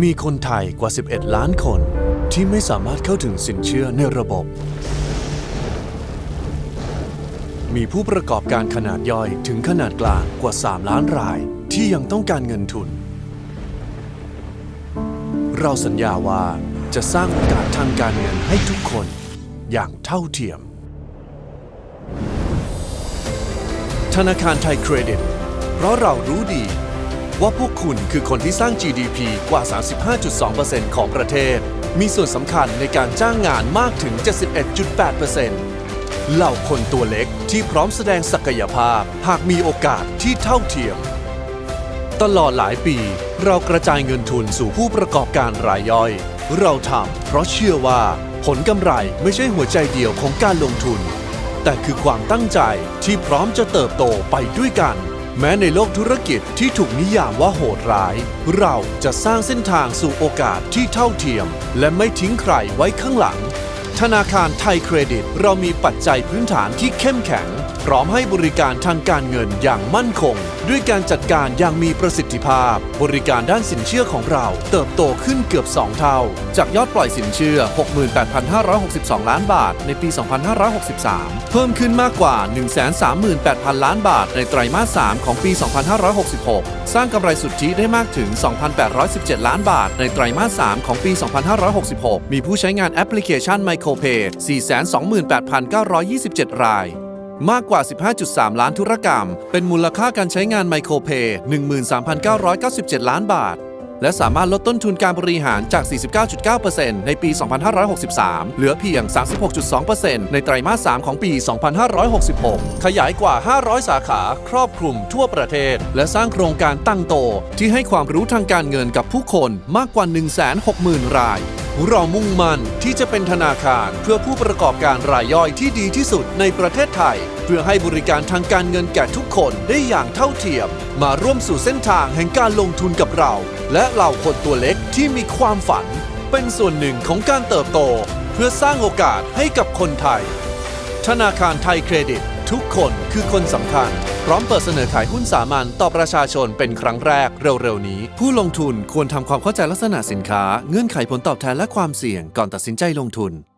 มีคนไทยกว่า 11 ล้านคน ที่ไม่สามารถเข้าถึงสินเชื่อในระบบ มีผู้ประกอบการขนาดย่อยถึงขนาดกลางกว่า 3 ล้านรายที่ยังต้องการเงินทุน เราสัญญาว่าจะสร้างโอกาสทางการเงินให้ทุกคนอย่างเท่าเทียม ธนาคารไทยเครดิต เพราะเรารู้ดี ว่าพวกคุณคือคนที่สร้าง GDP กว่า 35.2%ของประเทศ มีส่วนสำคัญในการจ้างงานมากถึง 71.8%เหล่าคนตัวเล็กที่พร้อมแสดงศักยภาพ หากมีโอกาสที่เท่าเทียม ตลอดหลายปี เรากระจายเงินทุนสู่ผู้ประกอบการรายย่อย เราทำเพราะเชื่อว่า ผลกำไรไม่ใช่หัวใจเดียวของการลงทุน แต่คือความตั้งใจที่พร้อมจะเติบโตไปด้วยกัน แม้ในโลกธุรกิจที่ถูกนิยามว่าโหดร้าย เราจะสร้างเส้นทางสู่โอกาสที่เท่าเทียม และไม่ทิ้งใครไว้ข้างหลัง ธนาคารไทยเครดิต เรามีปัจจัยพื้นฐานที่เข้มแข็ง พร้อมให้บริการทางการเงินอย่างมั่นคง ด้วยการจัดการอย่างมีประสิทธิภาพ บริการด้านสินเชื่อของเรา เติบโตขึ้นเกือบ 2 เท่า จากยอดปล่อยสินเชื่อ 68,562 ล้านบาท ในปี 2563 เพิ่มขึ้นมากกว่า 138,000 ล้านบาท ในไตรมาส 3 ของปี 2566 สร้างกำไรสุทธิได้มากถึง 2,817 ล้านบาท ในไตรมาส 3 ของปี 2566 มีผู้ใช้งานแอปพลิเคชัน MicroPay 428,927 ราย มากกว่า 15.3 ล้านธุรกรรม เป็นมูลค่าการใช้งาน MicroPay 13,997 ล้านบาท และสามารถลดต้นทุนการบริหารจาก 49.9%ในปี 2563 เหลือเพียง 36.2%ในไตรมาส 3 ของปี 2566 ขยายกว่า 500 สาขาครอบคลุมทั่วประเทศ และสร้างโครงการตั้งโต ที่ให้ความรู้ทางการเงินกับผู้คนมากกว่า 160,000 ราย เรามุ่งมั่นที่จะเป็นธนาคารเพื่อผู้ประกอบการรายย่อยที่ดีที่สุดในประเทศไทย เพื่อให้บริการทางการเงินแก่ทุกคนได้อย่างเท่าเทียม มาร่วมสู่เส้นทางแห่งการลงทุนกับเรา และเหล่าคนตัวเล็กที่มีความฝัน เป็นส่วนหนึ่งของการเติบโต เพื่อสร้างโอกาสให้กับคนไทย ธนาคารไทยเครดิต ทุกคนคือคนสำคัญ พร้อมเปิดเสนอขายหุ้นสามัญต่อประชาชนเป็นครั้งแรกเร็วๆนี้ ผู้ลงทุนควรทำความเข้าใจลักษณะสินค้า เงื่อนไขผลตอบแทนและความเสี่ยงก่อนตัดสินใจลงทุน